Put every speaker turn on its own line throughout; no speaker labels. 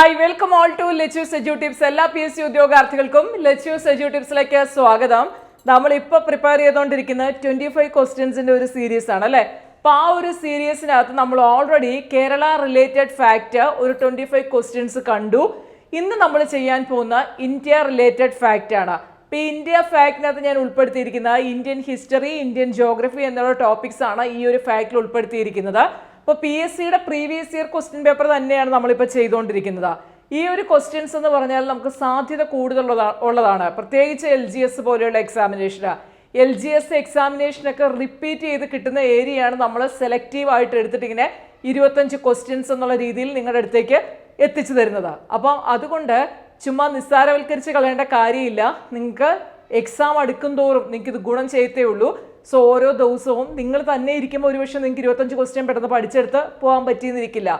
Hi welcome all to lettuce edu tips. എല്ലാ P S C ഉദ്യോഗാർത്ഥികൾക്കും ലെച്യൂസ് edu ടിപ്സിലേക്ക് സ്വാഗതം. നമ്മൾ ഇപ്പൊ പ്രിപ്പയർ ചെയ്തുകൊണ്ടിരിക്കുന്ന ട്വന്റി ഫൈവ് ക്വസ്റ്റ്യൻസിന്റെ ഒരു സീരീസ് ആണ് അല്ലെ? അപ്പൊ ആ ഒരു സീരീസിനകത്ത് നമ്മൾ ഓൾറെഡി കേരള റിലേറ്റഡ് ഫാക്ട് ഒരു ട്വന്റി ഫൈവ് ക്വസ്റ്റ്യൻസ് കണ്ടു. ഇന്ന് നമ്മൾ ചെയ്യാൻ പോകുന്ന ഇന്ത്യ റിലേറ്റഡ് ഫാക്റ്റ് ആണ്. ഇപ്പൊ ഈ ഇന്ത്യ ഫാക്ടിനകത്ത് ഞാൻ ഉൾപ്പെടുത്തിയിരിക്കുന്ന ഇന്ത്യൻ ഹിസ്റ്ററി ഇന്ത്യൻ ജോഗ്രഫി എന്നുള്ള ടോപ്പിക്സ് ആണ് ഈ ഒരു ഫാക്റ്റിൽ ഉൾപ്പെടുത്തിയിരിക്കുന്നത്. അപ്പോൾ പി എസ് സിയുടെ പ്രീവിയസ് ഇയർ ക്വസ്റ്റ്യൻ പേപ്പർ തന്നെയാണ് നമ്മളിപ്പോൾ ചെയ്തുകൊണ്ടിരിക്കുന്നത്. ഈ ഒരു ക്വസ്റ്റ്യൻസ് എന്ന് പറഞ്ഞാൽ നമുക്ക് സാധ്യത കൂടുതലുള്ളതാ- ഉള്ളതാണ്. പ്രത്യേകിച്ച് എൽ ജി എസ് പോലെയുള്ള എക്സാമിനേഷന് എൽ ജി എസ് എക്സാമിനേഷനൊക്കെ റിപ്പീറ്റ് ചെയ്ത് കിട്ടുന്ന ഏരിയയാണ് നമ്മൾ സെലക്റ്റീവ് ആയിട്ട് എടുത്തിട്ട് ഇങ്ങനെ ഇരുപത്തഞ്ച് ക്വസ്റ്റ്യൻസ് എന്നുള്ള രീതിയിൽ നിങ്ങളുടെ അടുത്തേക്ക് എത്തിച്ചു തരുന്നത്. അപ്പം അതുകൊണ്ട് ചുമ്മാ നിസ്സാരവൽക്കരിച്ച് കളയേണ്ട കാര്യമില്ല. നിങ്ങൾക്ക് എക്സാം അടുക്കും തോറും നിങ്ങൾക്ക് ഇത് ഗുണം ചെയ്യത്തേ ഉള്ളൂ. സോ ഓരോ ദിവസവും നിങ്ങൾ തന്നെ ഇരിക്കുമ്പോൾ ഒരുപക്ഷെ നിങ്ങൾക്ക് ഇരുപത്തഞ്ച് ക്വസ്റ്റ്യൻ പെട്ടെന്ന് പഠിച്ചെടുത്ത് പോകാൻ പറ്റിയെന്നിരിക്കില്ല.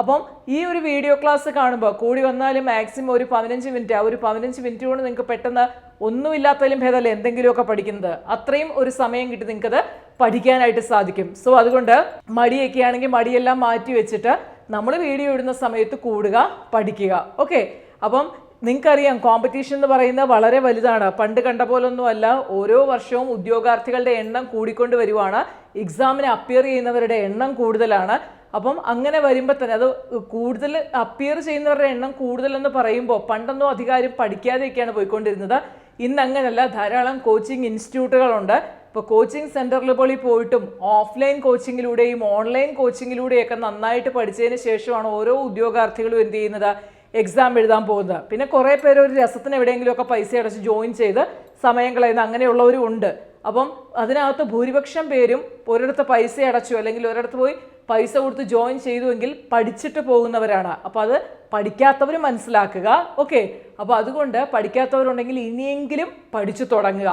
അപ്പം ഈ ഒരു വീഡിയോ ക്ലാസ് കാണുമ്പോൾ കൂടി വന്നാലും മാക്സിമം ഒരു പതിനഞ്ച് മിനിറ്റ് ആ ഒരു പതിനഞ്ച് മിനിറ്റ് കൊണ്ട് നിങ്ങൾക്ക് പെട്ടെന്ന് ഒന്നുമില്ലാത്തതിലും ഭേദമല്ല എന്തെങ്കിലുമൊക്കെ പഠിക്കുന്നത്. അത്രയും ഒരു സമയം കിട്ടി നിങ്ങൾക്കത് പഠിക്കാനായിട്ട് സാധിക്കും. സോ അതുകൊണ്ട് മടിയൊക്കെ ആണെങ്കിൽ മടിയെല്ലാം മാറ്റി വെച്ചിട്ട് നമ്മൾ വീഡിയോ ഇടുന്ന സമയത്ത് കൂടുക പഠിക്കുക. ഓക്കെ അപ്പം നിങ്ങൾക്കറിയാം കോമ്പറ്റീഷൻ എന്ന് പറയുന്നത് വളരെ വലുതാണ്. പണ്ട് കണ്ട പോലൊന്നും അല്ല ഓരോ വർഷവും ഉദ്യോഗാർത്ഥികളുടെ എണ്ണം കൂടിക്കൊണ്ട് വരുവാണ്. എക്സാമിന് അപ്പിയർ ചെയ്യുന്നവരുടെ എണ്ണം കൂടുതലാണ്. അപ്പം അങ്ങനെ വരുമ്പോൾ തന്നെ അത് കൂടുതൽ അപ്പിയർ ചെയ്യുന്നവരുടെ എണ്ണം കൂടുതലെന്ന് പറയുമ്പോൾ പണ്ടൊന്നും അധികാരം പഠിക്കാതെയൊക്കെയാണ് പോയിക്കൊണ്ടിരുന്നത്. ഇന്ന് അങ്ങനെയല്ല ധാരാളം കോച്ചിങ് ഇൻസ്റ്റിറ്റ്യൂട്ടുകളുണ്ട് ഇപ്പോൾ കോച്ചിങ് സെന്ററിൽ പോയി പോയിട്ടും ഓഫ്ലൈൻ കോച്ചിങ്ങിലൂടെയും ഓൺലൈൻ കോച്ചിങ്ങിലൂടെയൊക്കെ നന്നായിട്ട് പഠിച്ചതിന് ശേഷമാണ് ഓരോ ഉദ്യോഗാർത്ഥികളും എന്ത് ചെയ്യുന്നത്? എക്സാം എഴുതാൻ പോകുന്നത്. പിന്നെ കുറേ പേര് ഒരു രസത്തിന് എവിടെയെങ്കിലുമൊക്കെ പൈസ അടച്ച് ജോയിൻ ചെയ്ത് സമയം കളയുന്ന അങ്ങനെയുള്ളവരും ഉണ്ട്. അപ്പം അതിനകത്ത് ഭൂരിപക്ഷം പേരും ഒരിടത്ത് പൈസ അടച്ചു അല്ലെങ്കിൽ ഒരിടത്ത് പോയി പൈസ കൊടുത്ത് ജോയിൻ ചെയ്തുവെങ്കിൽ പഠിച്ചിട്ട് പോകുന്നവരാണ്. അപ്പോൾ അത് പഠിക്കാത്തവർ മനസ്സിലാക്കുക. ഓക്കെ അപ്പോൾ അതുകൊണ്ട് പഠിക്കാത്തവരുണ്ടെങ്കിൽ ഇനിയെങ്കിലും പഠിച്ചു തുടങ്ങുക.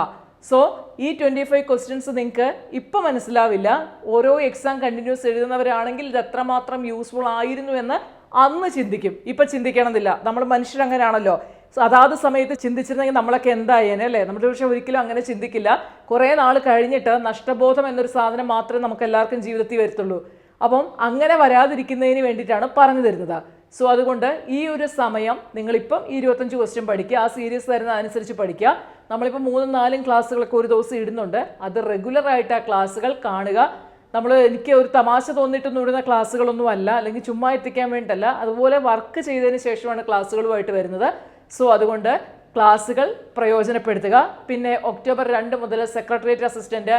സോ ഈ ട്വന്റി ഫൈവ് ക്വസ്റ്റ്യൻസ് നിങ്ങൾക്ക് ഇപ്പം മനസ്സിലാവില്ല. ഓരോ എക്സാം കണ്ടിന്യൂസ് എഴുതുന്നവരാണെങ്കിൽ ഇത് എത്രമാത്രം യൂസ്ഫുൾ ആയിരുന്നു എന്ന് അന്ന് ചിന്തിക്കും. ഇപ്പം ചിന്തിക്കണമെന്നില്ല. നമ്മൾ സോ അതാത് സമയത്ത് ചിന്തിച്ചിരുന്നെങ്കിൽ നമ്മളൊക്കെ എന്തായേനെ അല്ലേ? നമ്മുടെ പക്ഷേ ഒരിക്കലും അങ്ങനെ ചിന്തിക്കില്ല. കുറേ നാൾ കഴിഞ്ഞിട്ട് നഷ്ടബോധം എന്നൊരു സാധനം മാത്രമേ നമുക്ക് എല്ലാവർക്കും ജീവിതത്തിൽ വരുത്തുള്ളൂ. അപ്പം അങ്ങനെ വരാതിരിക്കുന്നതിന് വേണ്ടിയിട്ടാണ് പറഞ്ഞു തരുന്നത്. സോ അതുകൊണ്ട് ഈ ഒരു സമയം നിങ്ങളിപ്പം ഈ ഇരുപത്തഞ്ച് ക്വസ്റ്റ്യൻ പഠിക്കുക. ആ സീരീസ് തരുന്ന അനുസരിച്ച് പഠിക്കുക. നമ്മളിപ്പോൾ മൂന്നും നാലും ക്ലാസ്സുകളൊക്കെ ഒരു ദിവസം ഇടുന്നുണ്ട്. അത് റെഗുലറായിട്ട് ആ ക്ലാസ്സുകൾ കാണുക. നമ്മൾ എനിക്ക് ഒരു തമാശ തോന്നിയിട്ടൊന്നും ഇടുന്ന ക്ലാസ്സുകളൊന്നും അല്ല അല്ലെങ്കിൽ ചുമ്മാ എത്തിക്കാൻ വേണ്ടിയിട്ടല്ല. അതുപോലെ വർക്ക് ചെയ്തതിന് ശേഷമാണ് ക്ലാസ്സുകളുമായിട്ട് വരുന്നത്. സോ അതുകൊണ്ട് ക്ലാസ്സുകൾ പ്രയോജനപ്പെടുത്തുക. പിന്നെ ഒക്ടോബർ രണ്ട് മുതൽ secretariat assistant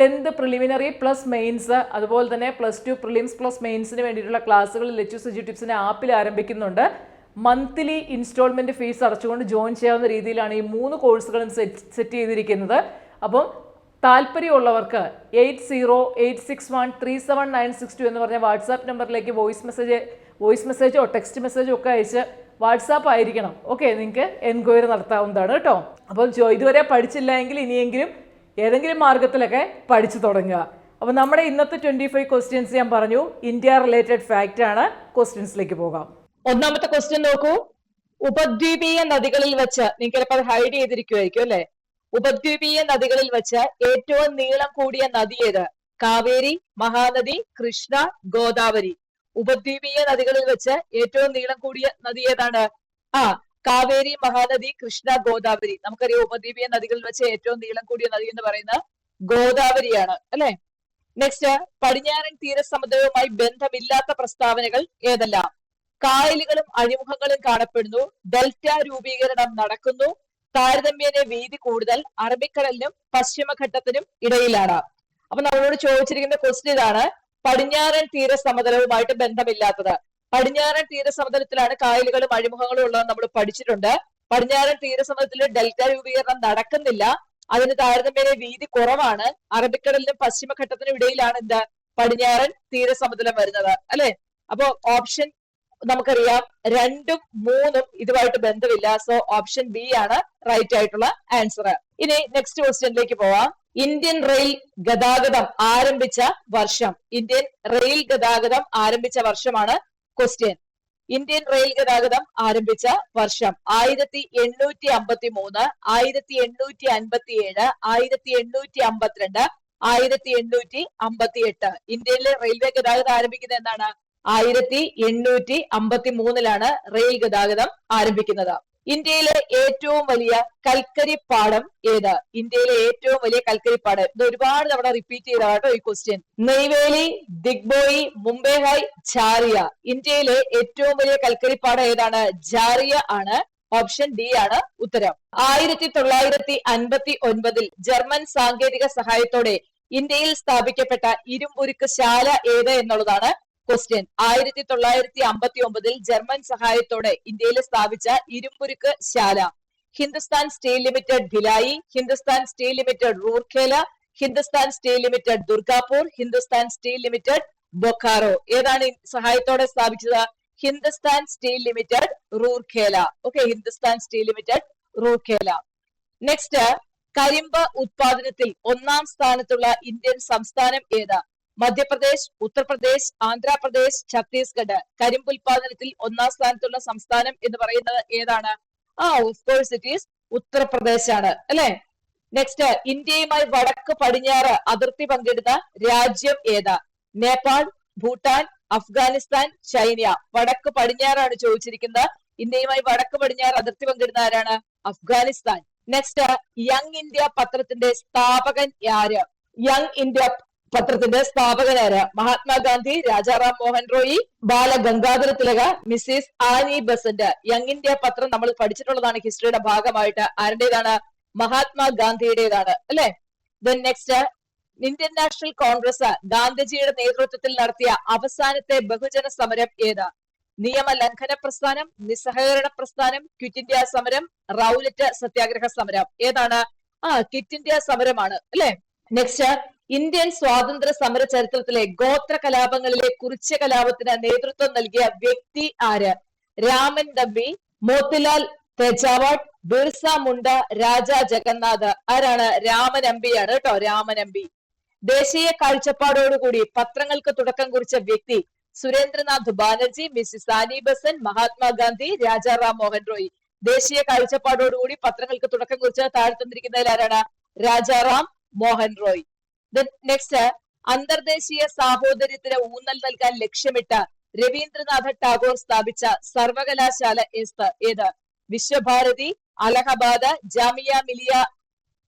tenth preliminary plus mains അതുപോലെ തന്നെ പ്ലസ് ടു പ്രിലിംസ് പ്ലസ് മെയിൻസിന് വേണ്ടിയിട്ടുള്ള ക്ലാസ്സുകൾ ലെച്ചു സിജു ടിപ്സിന്റെ ആപ്പിൽ ആരംഭിക്കുന്നുണ്ട്. മന്ത്ലി ഇൻസ്റ്റാൾമെന്റ് ഫീസ് അടച്ചുകൊണ്ട് ജോയിൻ ചെയ്യാവുന്ന രീതിയിലാണ് ഈ മൂന്ന് കോഴ്സുകളും സെറ്റ് സെറ്റ് ചെയ്തിരിക്കുന്നത്. അപ്പം താല്പര്യമുള്ളവർക്ക് eight zero eight six one three seven nine six two എന്ന് പറഞ്ഞ വാട്സാപ്പ് നമ്പറിലേക്ക് വോയിസ് മെസ്സേജ് വോയിസ് മെസ്സേജോ ടെക്സ്റ്റ് മെസ്സേജോ ഒക്കെ അയച്ച് വാട്സാപ്പ് ആയിരിക്കണം. ഓക്കെ നിങ്ങൾക്ക് എൻക്വയറി നടത്താവുന്നതാണ് കേട്ടോ. അപ്പോൾ ജോ ഇതുവരെ പഠിച്ചില്ല എങ്കിൽ ഇനിയെങ്കിലും ഏതെങ്കിലും മാർഗത്തിലൊക്കെ പഠിച്ചു തുടങ്ങുക. അപ്പോൾ നമ്മുടെ ഇന്നത്തെ ട്വന്റി ഫൈവ് ക്വസ്റ്റ്യൻസ് ഞാൻ പറഞ്ഞു. ഇന്ത്യ റിലേറ്റഡ് ഫാക്റ്റ് ആണ്. ക്വസ്റ്റ്യൻസിലേക്ക് പോകാം. ഒന്നാമത്തെ ക്വസ്റ്റ്യൻ നോക്കൂ. ഉപദ്വീപീയ നദികളിൽ വെച്ച് നിങ്ങൾക്ക് ചിലപ്പോൾ അത് ഹൈഡ് ചെയ്തിരിക്കുമായിരിക്കും അല്ലെ? ഉപദ്വീപീയ നദികളിൽ വച്ച് ഏറ്റവും നീളം കൂടിയ നദി ഏത്? കാവേരി മഹാനദി കൃഷ്ണ ഗോദാവരി. ഉപദ്വീപീയ നദികളിൽ വെച്ച് ഏറ്റവും നീളം കൂടിയ നദി ഏതാണ്? ആ കാവേരി മഹാനദി കൃഷ്ണ ഗോദാവരി. നമുക്കറിയാം ഉപദ്വീപീയ നദികളിൽ വെച്ച് ഏറ്റവും നീളം കൂടിയ നദി എന്ന് പറയുന്നത് ഗോദാവരിയാണ് അല്ലെ? നെക്സ്റ്റ് പടിഞ്ഞാറൻ തീരസമുദ്രവുമായി ബന്ധമില്ലാത്ത പ്രസ്താവനകൾ ഏതെല്ലാം? കായലുകളും അഴിമുഖങ്ങളും കാണപ്പെടുന്നു ഡെൽറ്റ രൂപീകരണം നടക്കുന്നു താരതമ്യേന വീതി കൂടുതൽ അറബിക്കടലിനും പശ്ചിമഘട്ടത്തിനും ഇടയിലാണ്. അപ്പൊ നമ്മളോട് ചോദിച്ചിരിക്കുന്ന ക്വസ്റ്റ്യൻ ഇതാണ് പടിഞ്ഞാറൻ തീര സമതലവുമായിട്ട് ബന്ധമില്ലാത്തത്. പടിഞ്ഞാറൻ തീര സമതലത്തിലാണ് കായലുകളും അഴിമുഖങ്ങളും ഉള്ളത് നമ്മൾ പഠിച്ചിട്ടുണ്ട്. പടിഞ്ഞാറൻ തീര സമതലത്തിൽ ഡെൽറ്റ രൂപീകരണം നടക്കുന്നില്ല. അതിന് താരതമ്യേന വീതി കുറവാണ്. അറബിക്കടലിനും പശ്ചിമഘട്ടത്തിനും ഇടയിലാണ് എന്ത്? പടിഞ്ഞാറൻ തീര സമതലം വരുന്നത്. അല്ലെ? അപ്പോ ഓപ്ഷൻ നമുക്കറിയാം രണ്ടും മൂന്നും ഇതുമായിട്ട് ബന്ധമില്ല. സോ ഓപ്ഷൻ ബി ആണ് റൈറ്റ് ആയിട്ടുള്ള ആൻസർ ഇനി നെക്സ്റ്റ് ക്വസ്റ്റ്യനിലേക്ക് പോവാം. ഇന്ത്യൻ റെയിൽ ഗതാഗതം ആരംഭിച്ച വർഷം. ഇന്ത്യൻ റെയിൽ ഗതാഗതം ആരംഭിച്ച വർഷമാണ് ക്വസ്റ്റ്യൻ ഇന്ത്യൻ റെയിൽ ഗതാഗതം ആരംഭിച്ച വർഷം. ആയിരത്തി എണ്ണൂറ്റി അമ്പത്തി മൂന്ന് ആയിരത്തി എണ്ണൂറ്റി അൻപത്തി ഏഴ് ആയിരത്തി എണ്ണൂറ്റി അമ്പത്തിരണ്ട് ആയിരത്തി എണ്ണൂറ്റി അമ്പത്തി എട്ട് ഇന്ത്യയിലെ റെയിൽവേ ഗതാഗതം ആരംഭിക്കുന്നത് എന്നാണ്
ആയിരത്തി എണ്ണൂറ്റി അമ്പത്തി മൂന്നിലാണ് റെയിൽ ഗതാഗതം ആരംഭിക്കുന്നത്. ഇന്ത്യയിലെ ഏറ്റവും വലിയ കൽക്കരി പാടം ഏത്? ഇന്ത്യയിലെ ഏറ്റവും വലിയ കൽക്കരി പാടം. ഇത് ഒരുപാട് തവണ റിപ്പീറ്റ് ചെയ്ത കേട്ടോ ഈ ക്വസ്റ്റ്യൻ നെയ്വേലി ദിഗ്ബോയി മുംബൈ ഹൈ ജാറിയ. ഇന്ത്യയിലെ ഏറ്റവും വലിയ കൽക്കരി പാടം ഏതാണ്? ജാറിയ ആണ്. ഓപ്ഷൻ ഡി ആണ് ഉത്തരം. ആയിരത്തി തൊള്ളായിരത്തി അൻപത്തി ഒൻപതിൽ ജർമ്മൻ സാങ്കേതിക സഹായത്തോടെ ഇന്ത്യയിൽ സ്ഥാപിക്കപ്പെട്ട ഇരുമ്പുരുക്ക് ശാല ഏത് എന്നുള്ളതാണ് ക്വസ്റ്റ്യൻ ആയിരത്തി തൊള്ളായിരത്തി അമ്പത്തി ഒമ്പതിൽ ജർമ്മൻ സഹായത്തോടെ ഇന്ത്യയിൽ സ്ഥാപിച്ച ഇരുമ്പുരുക്ക് ശാല. Hindustan Steel Limited Bhilai Hindustan Steel Limited Rourkela Hindustan Steel Limited Durgapur Hindustan Steel Limited Bokaro. ഏതാണ് സഹായത്തോടെ സ്ഥാപിച്ചത്? Hindustan Steel Limited Rourkela. Okay Hindustan Steel Limited Rourkela. Next കരിമ്പ് ഉത്പാദനത്തിൽ ഒന്നാം സ്ഥാനത്തുള്ള ഇന്ത്യൻ സംസ്ഥാനം ഏത്? മധ്യപ്രദേശ് ഉത്തർപ്രദേശ് ആന്ധ്രാപ്രദേശ് ഛത്തീസ്ഗഡ്. കരിമ്പ് ഉൽപാദനത്തിൽ ഒന്നാം സ്ഥാനത്തുള്ള സംസ്ഥാനം എന്ന് പറയുന്നത് ഏതാണ്? ആ of course it is Uttar Pradesh ആണ് അല്ലെ? നെക്സ്റ്റ് ഇന്ത്യയുമായി വടക്ക് പടിഞ്ഞാറ് അതിർത്തി പങ്കിടുന്ന രാജ്യം ഏതാ? നേപ്പാൾ ഭൂട്ടാൻ അഫ്ഗാനിസ്ഥാൻ ചൈന. വടക്ക് പടിഞ്ഞാറാണ് ചോദിച്ചിരിക്കുന്നത്. ഇന്ത്യയുമായി വടക്ക് പടിഞ്ഞാറ് അതിർത്തി പങ്കിടുന്ന ആരാണ്? അഫ്ഗാനിസ്ഥാൻ. നെക്സ്റ്റ് യങ് ഇന്ത്യ പത്രത്തിന്റെ സ്ഥാപകൻ ആര്? യങ് ഇന്ത്യ പത്രത്തിന്റെ സ്ഥാപകനായ Mahatma Gandhi Rajaram Mohan Roy Balagangadhara Tilak Mrs Annie Besant Young India പത്രം നമ്മൾ പഠിച്ചിട്ടുള്ളതാണ്. ഹിസ്റ്ററിയുടെ ഭാഗമായിട്ട് ആരുടേതാണ്? മഹാത്മാഗാന്ധിയുടേതാണ്. അല്ലെ? Then next Indian National Congress ഗാന്ധിജിയുടെ നേതൃത്വത്തിൽ നടത്തിയ അവസാനത്തെ ബഹുജന സമരം ഏത്? നിയമ ലംഘന പ്രസ്ഥാനം നിസ്സഹകരണ പ്രസ്ഥാനം ക്വിറ്റ് ഇന്ത്യ സമരം റൗലറ്റ് സത്യാഗ്രഹ സമരം. ഏതാണ്? ആ ക്വിറ്റ് ഇന്ത്യ സമരമാണ്. അല്ലെ? നെക്സ്റ്റ് ഇന്ത്യൻ സ്വാതന്ത്ര്യ സമര ചരിത്രത്തിലെ ഗോത്ര കലാപങ്ങളിലെ കുറിച്യ കലാപത്തിന് നേതൃത്വം നൽകിയ വ്യക്തി ആര്? രാമൻ തമ്പി മോത്തിലാൽ തെജാവാട്ട് ബിർസ മുണ്ട രാജ ജഗന്നാഥ്. ആരാണ്? രാമൻ എംപിയാണ് കേട്ടോ രാമൻ രാമനമ്പി ദേശീയ കാഴ്ചപ്പാടോടുകൂടി പത്രങ്ങൾക്ക് തുടക്കം കുറിച്ച വ്യക്തി Surendranath Banerjee Mrs Annie Besant Mahatma Gandhi Rajaram Mohan Roy. ദേശീയ കാഴ്ചപ്പാടോടുകൂടി പത്രങ്ങൾക്ക് തുടക്കം കുറിച്ച താഴ്ത്തന്നിരിക്കുന്നതിൽ ആരാണ്? രാജാറാം മോഹൻ റോയ്. നെക്സ്റ്റ് അന്തർദേശീയ സാഹോദര്യത്തിന് ഊന്നൽ നൽകാൻ ലക്ഷ്യമിട്ട് രവീന്ദ്രനാഥ ടാഗോർ സ്ഥാപിച്ച സർവകലാശാല ഏത്? വിശ്വഭാരതി അലഹബാദ് ജാമിയ മിലിയ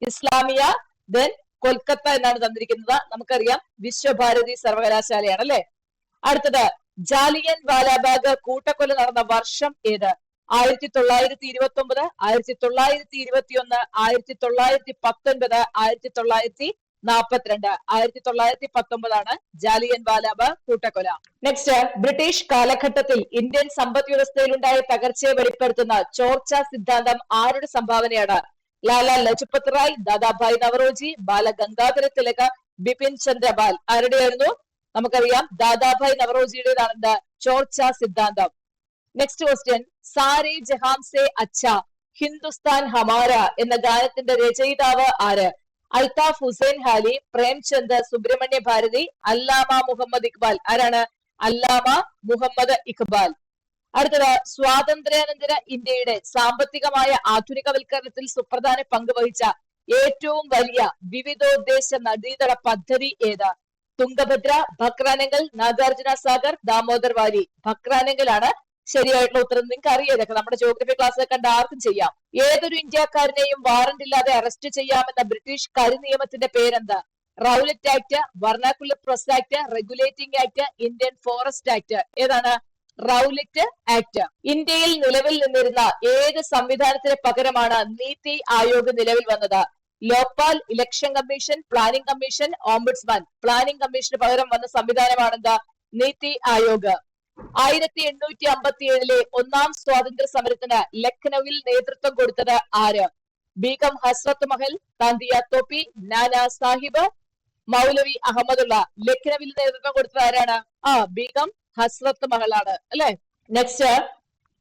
ഇസ്ലാമിയ ദെൻ കൊൽക്കത്ത എന്നാണ് തന്നിരിക്കുന്നത്. നമുക്കറിയാം വിശ്വഭാരതി സർവകലാശാലയാണ് അല്ലെ? അടുത്തത് ജാലിയൻ വാലാബാഗ് കൂട്ടക്കൊല നടന്ന വർഷം ഏത്? ആയിരത്തി തൊള്ളായിരത്തി ഇരുപത്തി ഒമ്പത് ആയിരത്തി തൊള്ളായിരത്തി ഇരുപത്തി ഒന്ന് ആയിരത്തി തൊള്ളായിരത്തി പത്തൊൻപത് ആയിരത്തി തൊള്ളായിരത്തി നാൽപ്പത്തിരണ്ട് ആയിരത്തി തൊള്ളായിരത്തി പത്തൊമ്പതാണ് ജാലിയൻ വാലാബാഗ് കൂട്ടക്കൊല. നെക്സ്റ്റ് ബ്രിട്ടീഷ് കാലഘട്ടത്തിൽ ഇന്ത്യൻ സമ്പദ് വ്യവസ്ഥയിലുണ്ടായ തകർച്ചയെ വെളിപ്പെടുത്തുന്ന ചോർച്ച സിദ്ധാന്തം ആരുടെ സംഭാവനയാണ്? ലാല ലജ്പത് റായ് ദാദാഭായ് നവറോജി ബാലഗംഗാധര തിലക ബിപിൻ ചന്ദ്രപാൽ. ആരുടെയായിരുന്നു? നമുക്കറിയാം ദാദാഭായ് നവറോജിയുടേതാണെന്ന് ചോർച്ച സിദ്ധാന്തം. നെക്സ്റ്റ് ക്വസ്റ്റ്യൻ സാരെ ജഹാം സെ അച്ഛ ഹിന്ദുസ്ഥാൻ ഹമാര എന്ന ഗാനത്തിന്റെ രചയിതാവ് ആര്? അൽതാഫ് ഹുസൈൻ ഹാലി പ്രേംചന്ദ് സുബ്രഹ്മണ്യ ഭാരതി അല്ലാമ മുഹമ്മദ് ഇക്ബാൽ ആരാണ്? അല്ലാമ മുഹമ്മദ് ഇക്ബാൽ അടുത്തത് സ്വാതന്ത്ര്യാനന്തര ഇന്ത്യയുടെ സാമ്പത്തികമായ ആധുനികവൽക്കരണത്തിൽ സുപ്രധാന പങ്ക് വഹിച്ച ഏറ്റവും വലിയ വിവിധോദ്ദേശ നദീതട പദ്ധതി ഏത്? തുംഗഭദ്ര ഭക്രാനങ്കൽ നാഗാർജുന സാഗർ ദാമോദർ വാലി. ഭക്രാനങ്കലാണ് ശരിയായിട്ടുള്ള ഉത്തരം നിങ്ങൾക്ക് അറിയാം. ഇതൊക്കെ നമ്മുടെ ജോഗ്രഫി ക്ലാസ് കണ്ട ആർക്കും ചെയ്യാം. ഏതൊരു ഇന്ത്യക്കാരനെയും വാറന്റ് ഇല്ലാതെ അറസ്റ്റ് ചെയ്യാമെന്ന ബ്രിട്ടീഷ് കരി നിയമത്തിന്റെ പേരെന്താ? Rowlatt Act Vernacular Press Act Regulating Act Indian Forest Act ഏതാണ്? റൗലറ്റ് ആക്ട് ഇന്ത്യയിൽ നിലവിൽ നിന്നിരുന്ന ഏത് സംവിധാനത്തിന് പകരമാണ് നീതി ആയോഗ് നിലവിൽ വന്നത്? Lokpal Election Commission Planning Commission ombudsman planning commission പകരം വന്ന സംവിധാനമാണെന്താ? നീതി ആയോഗ്. ആയിരത്തി എണ്ണൂറ്റി അമ്പത്തി ഏഴിലെ ഒന്നാം സ്വാതന്ത്ര്യ സമരത്തിന് ലഖ്നൌവിൽ നേതൃത്വം കൊടുത്തത് ആര്? ബീഗം ഹസ്രത്ത് മഹൽ താന്തിയ തോപ്പി നാനാ സാഹിബ് മൗലവി അഹമ്മദുള്ള. ലഖ്നൌവിൽ നേതൃത്വം കൊടുത്തത് ആരാണ്? ആ ബീഗം ഹസ്രത്ത് മഹലാണ് അല്ലെ? നെക്സ്റ്റ്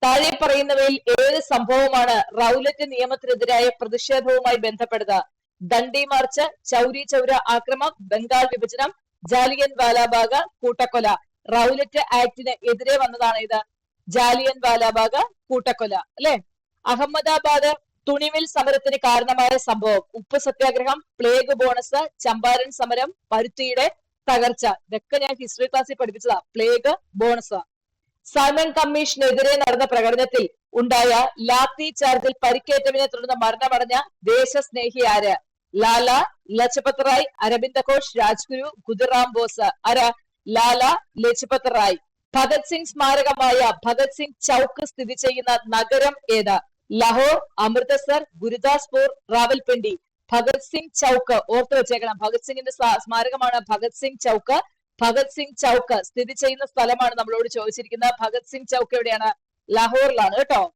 താഴെ പറയുന്നവയിൽ ഏത് സംഭവമാണ് റൗലറ്റ് നിയമത്തിനെതിരായ പ്രതിഷേധവുമായി ബന്ധപ്പെടുന്നത് ദണ്ഡി മാർച്ച് ചൗരി ചൗര ആക്രമം ബംഗാൾ വിഭജനം ജാലിയൻ വാലാബാഗ് കൂട്ടക്കൊല. റൗലറ്റ് ആക്ടിന് എതിരെ വന്നതാണ് ഇത്. ജാലിയൻ വാലാബാഗ് കൂട്ടക്കൊല അല്ലെ? അഹമ്മദാബാദ് തുണിമിൽ സമരത്തിന് കാരണമായ സംഭവം. ഉപ്പ് സത്യാഗ്രഹം പ്ലേഗ് ബോണസ് ചമ്പാരൻ സമരം പരുത്തിയുടെ തകർച്ച. ഇതൊക്കെ ഞാൻ ഹിസ്റ്ററി ക്ലാസ്സിൽ പഠിപ്പിച്ചതാ. പ്ലേഗ് ബോണസ് സൈമൺ കമ്മീഷനെതിരെ നടന്ന പ്രകടനത്തിൽ ഉണ്ടായ ലാത്തി ചാർജിൽ പരിക്കേറ്റതിനെ തുടർന്ന് മരണമടഞ്ഞ ദേശസ്നേഹി ആര്? ലാല ലജപത് റായ് അരവിന്ദ ഘോഷ് രാജ്ഗുരു ഖുദിറാം ബോസ്. ആര്? ലാല ലജ്പത് റായ്. ഭഗത് സിംഗ് സ്മാരകമായ ഭഗത് സിംഗ് ചൌക്ക് സ്ഥിതി ചെയ്യുന്ന നഗരം ഏത്? ലഹോർ അമൃതസർ ഗുരുദാസ്പൂർ റാവൽപിണ്ടി. ഭഗത് സിംഗ് ചൌക്ക്. ഓർത്തു വെച്ചേക്കണം. ഭഗത് സിംഗിന്റെ സ്മാ- സ്മാരകമാണ് ഭഗത് സിംഗ് ചൌക്ക്. ഭഗത് സിംഗ് ചൌക്ക് സ്ഥിതി ചെയ്യുന്ന സ്ഥലമാണ് നമ്മളോട് ചോദിച്ചിരിക്കുന്നത്. ഭഗത് സിംഗ് ചൌക്ക് എവിടെയാണ്? ലാഹോറിലാണ് കേട്ടോ.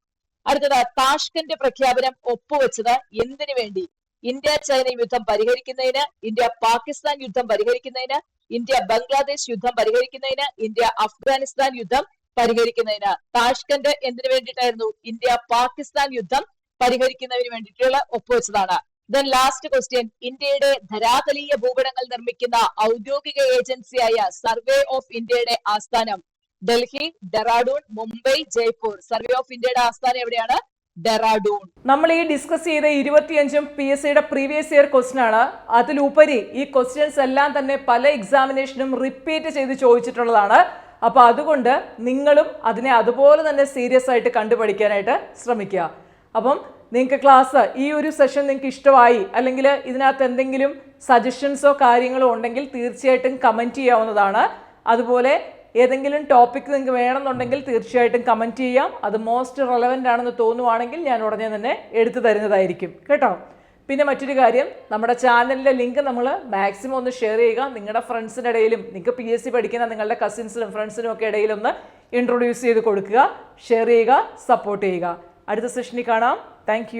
അടുത്തത് താഷ്കന്റെ പ്രഖ്യാപനം ഒപ്പുവെച്ചത് എന്തിനു വേണ്ടി? ഇന്ത്യ ചൈന യുദ്ധം പരിഹരിക്കുന്നതിന് ഇന്ത്യ പാകിസ്ഥാൻ യുദ്ധം പരിഹരിക്കുന്നതിന് ഇന്ത്യ ബംഗ്ലാദേശ് യുദ്ധം പരിഹരിക്കുന്നതിന് ഇന്ത്യ അഫ്ഗാനിസ്ഥാൻ യുദ്ധം പരിഹരിക്കുന്നതിന്. താഷ്കന്റ് എന്തിനു വേണ്ടിയിട്ടായിരുന്നു? ഇന്ത്യ പാകിസ്ഥാൻ യുദ്ധം പരിഹരിക്കുന്നതിന് വേണ്ടിയിട്ടുള്ള ഒപ്പുവെച്ചതാണ്. ദെൻ ലാസ്റ്റ് ക്വസ്റ്റ്യൻ ഇന്ത്യയുടെ ധരാതലീയ ഭൂപടങ്ങൾ നിർമ്മിക്കുന്ന ഔദ്യോഗിക ഏജൻസിയായ സർവേ ഓഫ് ഇന്ത്യയുടെ ആസ്ഥാനം. ഡൽഹി ഡെറാഡൂൺ മുംബൈ ജയ്പൂർ. സർവേ ഓഫ് ഇന്ത്യയുടെ ആസ്ഥാനം എവിടെയാണ്? ഡെറാഡൂൺ
നമ്മൾ ഈ ഡിസ്കസ് ചെയ്ത ഇരുപത്തിയഞ്ചും പി എസ് സിയുടെ പ്രീവിയസ് ഇയർ ക്വസ്റ്റ്യൻ ആണ്. അതിലുപരി ഈ ക്വസ്റ്റ്യൻസ് എല്ലാം തന്നെ പല എക്സാമിനേഷനും റിപ്പീറ്റ് ചെയ്ത് ചോദിച്ചിട്ടുള്ളതാണ്. അപ്പോൾ അതുകൊണ്ട് നിങ്ങളും അതിനെ അതുപോലെ തന്നെ സീരിയസ് ആയിട്ട് കണ്ടുപഠിക്കാനായിട്ട് ശ്രമിക്കുക. അപ്പം നിങ്ങൾക്ക് ക്ലാസ് ഈ ഒരു സെഷൻ നിങ്ങൾക്ക് ഇഷ്ടമായി അല്ലെങ്കിൽ ഇതിനകത്ത് എന്തെങ്കിലും സജഷൻസോ കാര്യങ്ങളോ ഉണ്ടെങ്കിൽ തീർച്ചയായിട്ടും കമന്റ് ചെയ്യാവുന്നതാണ്. അതുപോലെ ഏതെങ്കിലും ടോപ്പിക് നിങ്ങൾക്ക് വേണമെന്നുണ്ടെങ്കിൽ തീർച്ചയായിട്ടും കമന്റ് ചെയ്യാം. അത് മോസ്റ്റ് റെലവന്റ് ആണെന്ന് തോന്നുവാണെങ്കിൽ ഞാൻ ഉടനെ തന്നെ എടുത്തു തരുന്നതായിരിക്കും. കേട്ടോ? പിന്നെ മറ്റൊരു കാര്യം നമ്മുടെ ചാനലിന്റെ ലിങ്ക് നമ്മൾ മാക്സിമം ഒന്ന് ഷെയർ ചെയ്യുക. നിങ്ങളുടെ ഫ്രണ്ട്സിന്റെ ഇടയിലും നിങ്ങൾക്ക് പി എസ് സി പഠിക്കുന്ന നിങ്ങളുടെ കസിൻസിനും ഫ്രണ്ട്സിനും ഒക്കെ ഇടയിലൊന്ന് ഇൻട്രൊഡ്യൂസ് ചെയ്ത് കൊടുക്കുക ഷെയർ ചെയ്യുക സപ്പോർട്ട് ചെയ്യുക. അടുത്ത സെഷനിൽ കാണാം. താങ്ക്